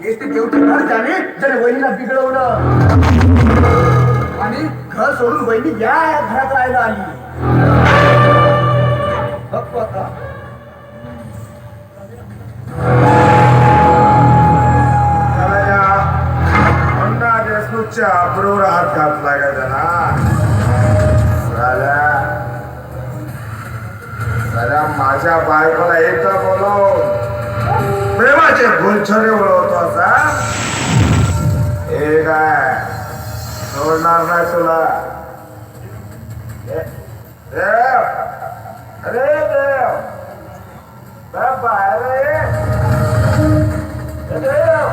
हेच ते घर वहिनीला बिघडवलं. आणि घर सोडून वहिनी या घरात राहायला आली. आता. बरोबर हात घातला का त्याला माझ्या बायकोला एकदा बोलवून. प्रेमाचे गुलछरे वळवतो असा. हे काय? सोडणार नाही तुला? देव अरे देव. बाहेर देव.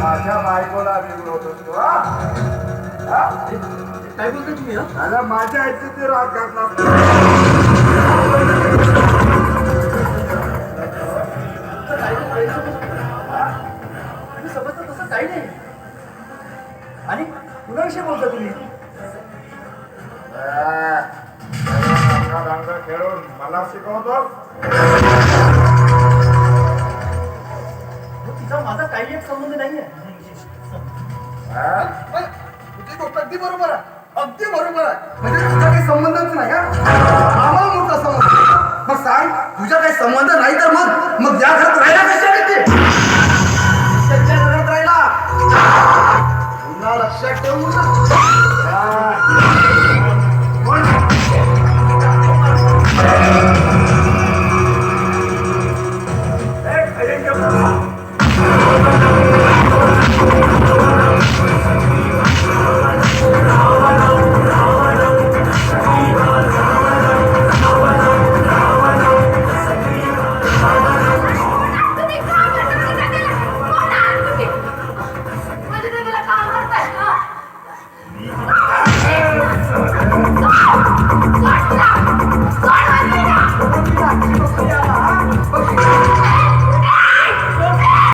माझ्या बायकोला बिघडवतोस तू, हा? काय बोलतो तुम्ही? त्याला माझ्या गैरसमज होतो. हा? तुम्ही समजता तसं काही नाही आणि कुणाविषयी बोलता तुम्ही रंग रंग खेळून मला शिकवतो तिचा माझा काही एक संबंध नाहीये अगदी बरोबर आहे. अगदी बरोबर आहे. म्हणजे तुझा काही संबंधच नाही का आम्हाला मोठा संबंध मग सांग तुझा काही संबंध नाही तर मग? मग ज्या घरात राहिला कशा ते? त्यांच्या घरात राहिला. लक्षात ठेवू ना